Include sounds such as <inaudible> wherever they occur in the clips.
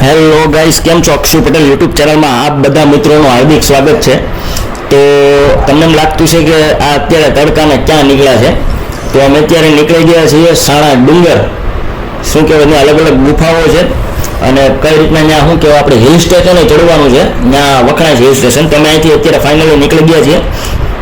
Hello guys કેમ છો? Akshu Patel YouTube ચેનલમાં આપ બધા મિત્રોનું હાર્દિક સ્વાગત છે. તો તમને એમ લાગતું છે કે આ અત્યારે તડકાને ક્યાં નીકળ્યા છે? તો અમે અત્યારે નીકળી ગયા છીએ સાણા ડુંગર. શું કહેવાય અલગ અલગ ગુફાઓ છે અને કઈ રીતના ત્યાં શું કહેવાય, આપણે હિલ સ્ટેશને ચડવાનું છે. ત્યાં વખણાય છે હિલ સ્ટેશન તો અમે અહીંથી અત્યારે ફાઇનલી નીકળી ગયા છીએ.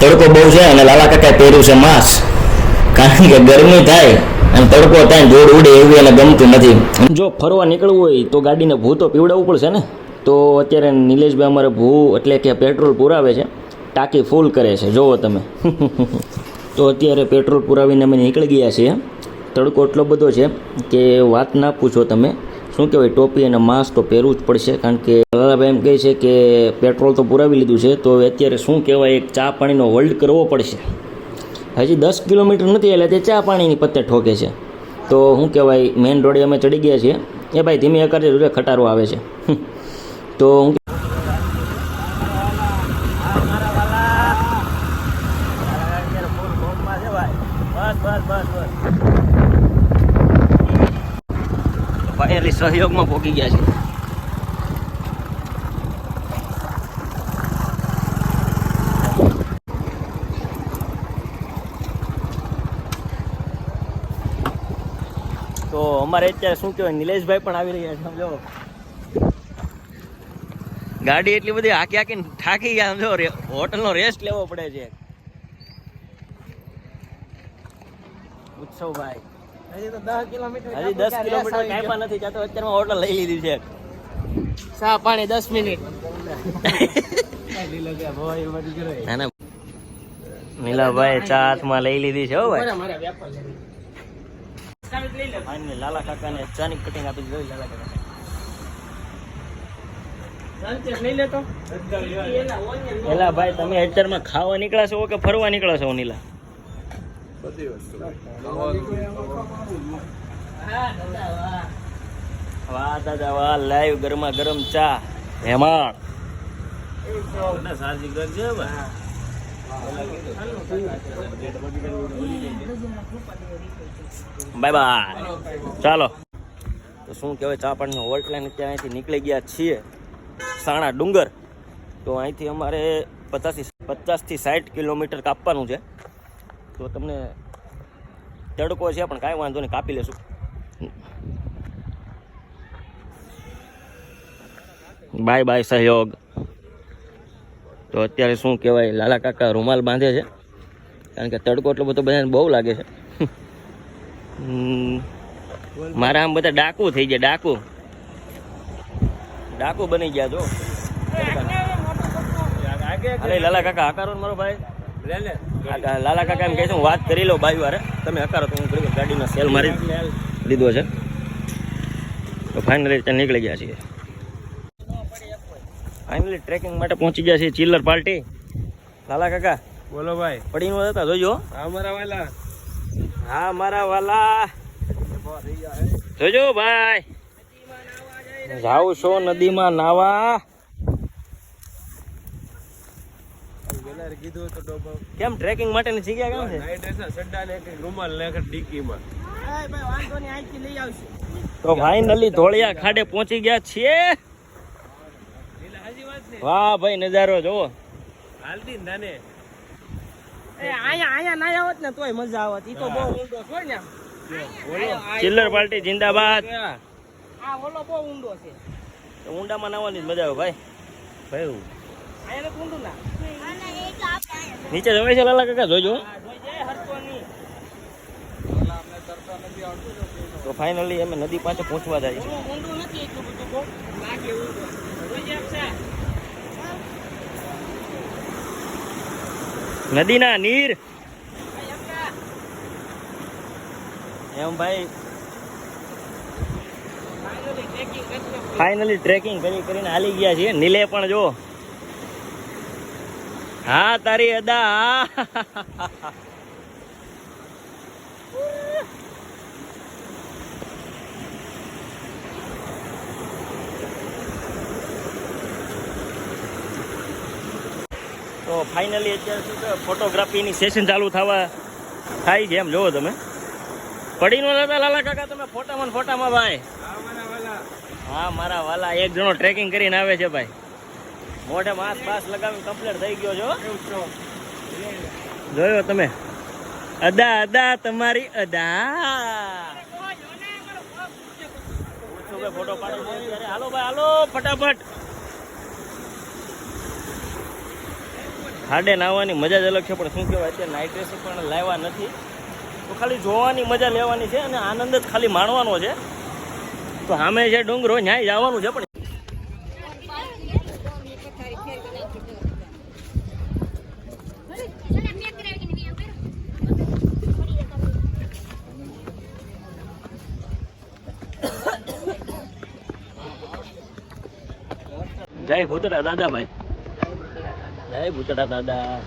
તડકો બહુ છે અને લાલા કાકાએ પહેર્યું છે માસ્ક. કારણ કે ગરમી થાય અને તડકો ત્યાં જોડ ઉડે એવું એને ગમતું નથી. જો ફરવા નીકળવું હોય તો ગાડીને ભૂ તો પીવડાવવું પડશે ને? તો અત્યારે નિલેશભાઈ અમારે ભૂ એટલે કે પેટ્રોલ પુરાવે છે. ટાંકી ફૂલ કરે છે. જોવો તમે. <laughs> તો અત્યારે પેટ્રોલ પુરાવીને અમે નીકળી ગયા છીએ. તડકો એટલો બધો છે કે વાત ના પૂછો તમે. શું કહેવાય, ટોપી અને માસ્ક તો પહેરવું જ પડશે. કારણ કે લાલાભાઈ એમ કહે છે કે પેટ્રોલ તો પુરાવી લીધું છે. તો અત્યારે શું કહેવાય, એક ચા પાણીનો હોલ્ડ કરવો પડશે. હજી દસ કિલોમીટર નથી એટલે તે ચા પાણીની પત્તે ઠોકે છે. તો શું કહેવાય મેઇન રોડે અમે ચડી ગયા છીએ. એ ભાઈ ધીમી અકારે જોડે ખટારો આવે છે. તો હું સહયોગમાં પહોંચી ગયા છે તો અમારે અત્યારે શું કહેવાય નિલેશભાઈ પણ આવી રહ્યા છે સમજો. ગાડી એટલી બધી હાકી હાકીને થાકી ગયા સમજો. હોટલનો રેસ્ટ લેવો પડે છે. ઉત્સવભાઈ. હજી તો દસ કિલોમીટર હજી દસ કિલોમીટર કાંઈ પણ નથી અત્યારમાં હોટલ લઈ લીધી છે. ચા પાણી દસ મિનિટ. નીલાભાઈ ચા હાથમાં લઈ લીધી છે હો ભાઈ. છે. લાલા કાકાને ચાની કટિંગ આપી જોઈ લાલા કાકા. સંતેશ લઈ લેતો એલા ભાઈ તમે અત્યારમાં ખાવા નીકળ્યા છો કે ફરવા નીકળ્યા છો નીલા? વાહ દાદા વાહ લાઈવ ગરમા ગરમ ચા. હેમાળ બાય બાય ચાલો. તો શું કહેવાય, ચા પાણીનો હોલ્ટ લાઈન અત્યારે અહીંથી નીકળી ગયા છીએ. સાણા ડુંગર. તો અહીંથી અમારે પચાસથી પચાસથી સાઠ કિલોમીટર કાપવાનું છે. તો તમને તડકો છે, પણ કાંઈ વાંધો નહીં, કાપી લેશું. બાય બાય સહયોગ. તો અત્યારે શું કહેવાય, લાલા કાકા રૂમાલ બાંધે છે. કારણ કે તડકો એટલો બધો બધાને બહુ લાગે છે. મારા આમ બધા ડાકુ થઈ ગયા, ડાકુ. ડાકુ બની ગયા જો. અરે લાલા કાકા, હકારો મારો ભાઈ? લાલા કાકા એમ કહે છે, હું વાત કરી લઉં બાઈ વારે. તમે હકારો તો હું. ગાડીનો સેલ મારી લીધો છે. તો ફાઇનલી નીકળી ગયા છીએ. ફાઇનલી ટ્રેકિંગ માટે પહોંચી ગયા છે ચિલ્લર પાર્ટી. લાલા કાકા બોલો ભાઈ. પડીનો હતા જોજો. મારા વાલા. હા મારા વાલા. જોજો ભાઈ. જાઉં છો નદીમાં નાવા. કીધું તો ડોબો કેમ ટ્રેકિંગ માટેની જગ્યા કેમ છે? નાઈટ ડ્રેસ સડ્ડા ને એક રૂમાલ ને એક ડીકીમાં તો ફાઇનલી ધોળિયા ખાડે પહોંચી ગયા છીએ. વાહ ભાઈ નજારો જોવો. હાલતી નાને. એ આયા આયા ના આવત ને તોય મજા આવત. ઈ તો બહુ ઊંડો છો ને. ચિલ્લર પાર્ટી જિંદાબાદ. આ ઓલો બહુ ઊંડો છે. તો ઊંડામાં નાવાની જ મજા આવે ભાઈ. ભાઈ આયા ને ઊંડું ના. નીચે જવાય છે લાલા કાકા જોજો તો ફાઇનલી અમે નદી પાસે પહોંચવા જાય છે બહુ ઊંડું નથી એટલું બધું બહુ લાગે ઊંડો જોઈ જાય છે નદીના નીર. એમ ભાઈ. ફાઇનલી ટ્રેકિંગ કરી ટ્રેકિંગ કરી કરીને હાલી ગયા છીએ. નીલે પણ જો. હા તારી અદા. <laughs> તો ફાઇનલી અત્યારે શું છે ફોટોગ્રાફીની સેશન ચાલુ થવા થાય છે એમ જોવો તમે. પડી નો લાલા કાકા તમે ફોટામાં ફોટામાં ભાઈ. હા મારા વાલા એક જણો ટ્રેકિંગ કરીને આવે છે ભાઈ. મોઢે માસ પાસ લગાવી કમ્પ્લીટ થઈ ગયો છો. જોયો તમે? અદા અદા તમારી અદા. ફોટો પાડો. હાલો ભાઈ હાલો ફટાફટ. ખાડે નાહવાની મજા જ અલગ છે, પણ શું કહેવાય, અત્યારે નાઇટ ડ્રેસ પણ લાવ્યા નથી. તો ખાલી જોવાની મજા લેવાની છે અને આનંદ જ ખાલી માણવાનો છે. તો સામે છે ડુંગરો ન્યાય જવાનું છે પણ. જય ભૂતરા દાદા ભાઈ જય ભૂતડા દાદા.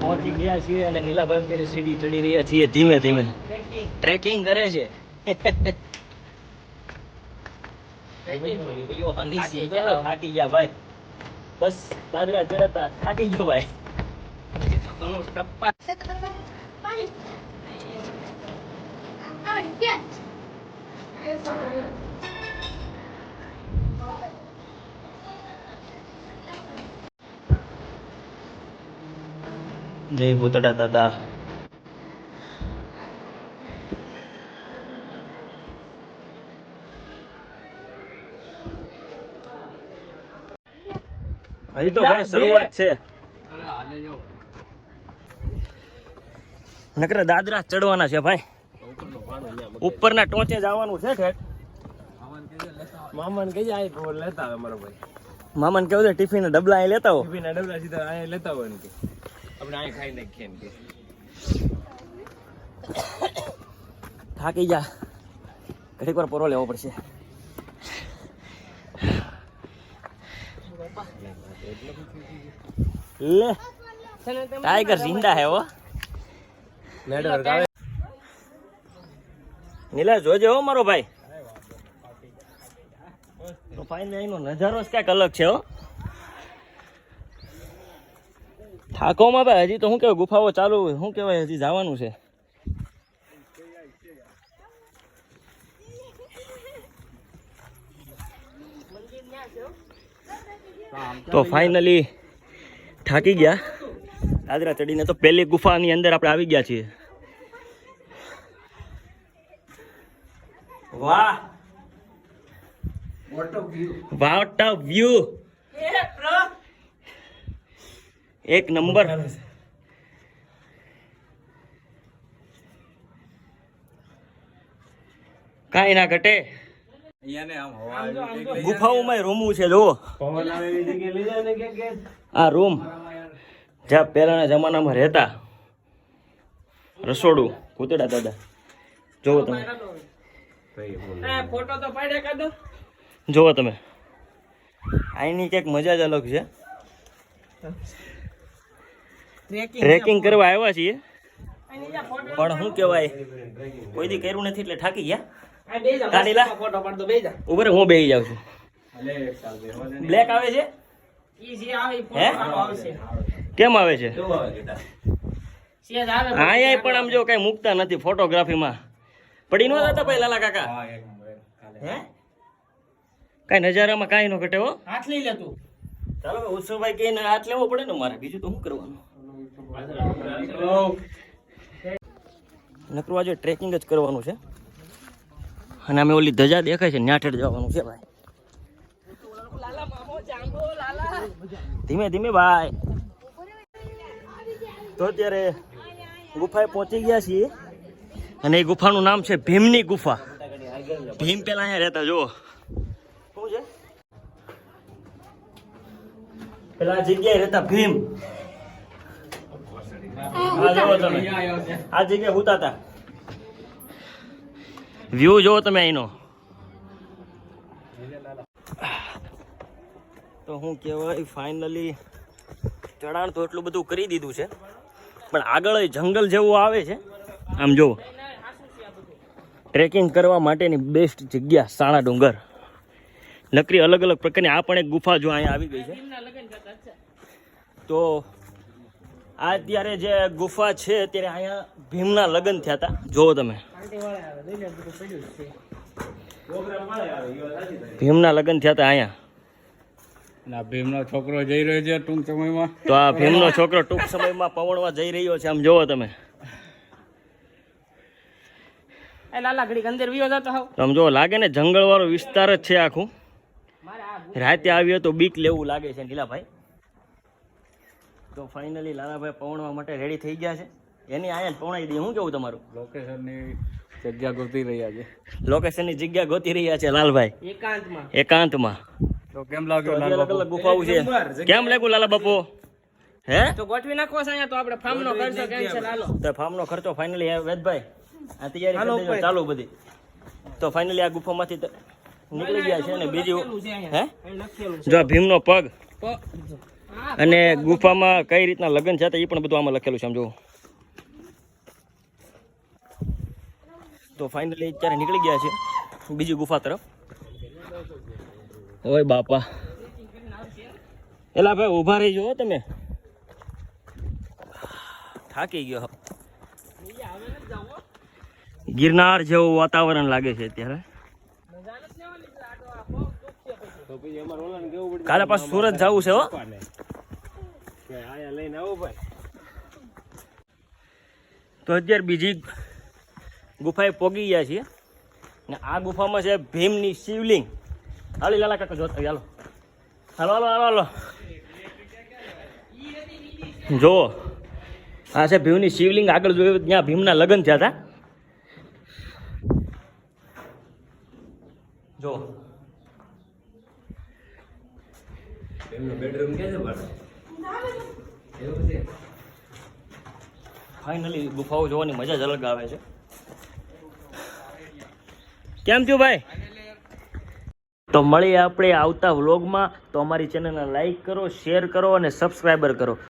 પહોંચી ગયા છીએ અને નીલાભાઈ પેલી સીડી ચડી રહ્યા છીએ ધીમે ધીમે. ટ્રેકિંગ કરે છે. થાકી ગયા. ભાઈ. બસ દાદરા ચડતા. થાકી ગયો ભાઈ. જય ભૂતડા દાદા. હજી તો ભાઈ શરૂઆત છે. નકર દાદરા ચડવાના છે ભાઈ. ઉપરના ટોચે જવાનું છે ઠેઠ મામાને કઈ જાય તો લેતા આવે મારો ભાઈ. મામાને કેવું છે ટિફિન ડબલા અહીં લેતા હો ટિફિન ડબલા સીધા અહીં લેતા હોય ને કે. આપણે અહીં ખાઈ નાખીએ ને કે. થાકી જા. ઘડીક વાર પોરો લેવો પડશે. લે. ટાઈગર જિંદા હે આવે નીલા જોજે હો મારો ભાઈ. તો ફાઇન એનો નજારો જ ક્યાંક અલગ છે હો. થાકોમાં ભાઈ હજી તો શું કહેવાય ગુફાઓ ચાલુ શું કહેવાય હજી જવાનું છે. તો ફાઇનલી થાકી ગયા. દાદરા ચડીને તો પહેલી ગુફાની અંદર આપણે આવી ગયા છીએ. વાહ. વોટ અ વ્યૂ એક નંબર. કાંઈ ના ઘટે. ગુફાઓમાં રૂમવું છે જો પવન આવે એવી જગ્યાએ લઈ જાય ને કે કે આ રૂમ જ્યાં પહેલાના જમાનામાં રહેતા રસોડું. કૂતડા દાદા. જોવો તમે. ફોટો તો પાડે કાઢો જોવો તમે. અહીંની કંઈક મજા જ અલગ છે. ટ્રેકિંગ કરવા આવ્યા છીએ. પણ શું કહેવાય? કોઈ દી કર્યું નથી એટલે થાકી ગયા. કાઢીલા? ઉપર હું બેહી જાઉં છું. બ્લેક આવે છે? ઈ જે આવે ઈ હે? ફોટો આવશે. કેમ આવે છે? સેજ અહીંયા પણ આમ જો કઈ મૂકતા નથી ફોટોગ્રાફીમાં. પડી નો હતા ભાઈ લાલા કાકા? હે કઈ નજારામાં કાંઈ નો ઘટે હાથ લઈ લે તું. ચાલો ઉત્સવભાઈ કઈ હાથ લેવો પડે ને મારે. બીજું તો શું કરવાનું? નકરું આજે ટ્રેકિંગ જ કરવાનું છે. અને અમે ઓલી ધજા દેખાય છે ન્યાઠેડ જવાનું છે ભાઈ. ધીમે ધીમે ભાઈ. તો અત્યારે ગુફાએ પહોંચી ગયા છીએ. અને એ ગુફાનું નામ છે ભીમની ગુફા. ભીમ પેલા અહીંયા રહેતા, જુઓ. શું છે? પેલા જગ્યાએ રહેતા ભીમ. આ જુઓ તમે. આ જગ્યાએ હુતા હતા વ્યૂ જોવો તમે અહીંનો. તો હું કહેવાય ફાઇનલી ચઢાણ તો એટલું બધું કરી દીધું છે પણ આગળ જંગલ જેવું આવે છે. આમ જુઓ. ટ્રેકિંગ કરવા માટેની બેસ્ટ જગ્યા સાણા ડુંગર. નકરી અલગ અલગ પ્રકારની આ પણ એક ગુફા જો અહીંયા આવી ગઈ છે. તો આ અત્યારે જે ગુફા છે અત્યારે અહીંયા ભીમના લગ્ન થયા હતા. જુઓ તમે. વાળા જ ભીમના લગ્ન થયા હતા અહીંયા. ના ભીમનો છોકરો જઈ રહ્યો છે ટૂંક સમયમાં. તો આ ભીમનો છોકરો ટૂંક સમયમાં પવણમાં જઈ રહ્યો છે આમ જોવો તમે. એ લાલા અંદર વિયો જતો હાવ તો આમ જોવો લાગે ને જંગલવાળો વિસ્તાર જ છે આખું. રાતે આવ્યો તો બીક લેવું લાગે છે નીલાભાઈ. તો ફાઇનલી લાલાભાઈ પવણવા માટે રેડી થઈ ગયા છે. એની આયા પવણાઈ દઈએ. શું કેવું તમારું? લોકેશનની જગ્યા ગોતી રહ્યા છે. લોકેશનની જગ્યા ગોતી રહ્યા છે લાલભાઈ. એકાંતમાં. એકાંતમાં. તો કેમ લાગ્યો અલગ અલગ ગુફાઓ છે. કેમ લાગ્યું લાલા બાપુ? હે? તો ગોઠવી નાખો છે અહીંયા તો આપણે ફાર્મનો ખર્ચો કેન્સલ હાલો તો ફાર્મનો ખર્ચો ફાઇનલી વેદભાઈ આ તૈયારી કરી. ચાલુ બધી. તો ફાઇનલી આ ગુફામાંથી નીકળી ગયા છે અને બીજું. હે? જો ભીમનો પગ. અને ગુફામાં કઈ રીતના લગ્ન છે એ પણ બધું આમાં લખેલું છે, આમ જુઓ. તો ફાઇનલી અત્યારે નીકળી ગયા છે બીજી ગુફા તરફ. ઓય બાપા. એલા ભાઈ, ઊભા રહી હો તમે. થાકી ગયો ગિરનાર જેવું વાતાવરણ લાગે છે અત્યારે. કાલે પાછું સુરત જવું છે હો. લઈને આવો ભાઈ. તો અત્યારે બીજી ગુફાએ પોગી ગયા છીએ. ને આ ગુફામાં છે ભીમની શિવલિંગ. હાલી લાલા કાકા જોતા ચાલો હાલો. હાલો હાલો હાલો જુઓ આ છે ભીમની શિવલિંગ. આગળ જોયું ત્યાં ભીમના લગ્ન થયા હતા. જો બેડરૂમ કે છે એવું છે ફાઇનલી ગુફાઓ જોવાની મજા જ અલગ આવે છે. કેમ થયું ભાઈ? તો મળીએ આપણે આવતા વ્લોગમાં તો અમારી ચેનલને લાઈક કરો શેર કરો અને સબસ્ક્રાઈબર કરો.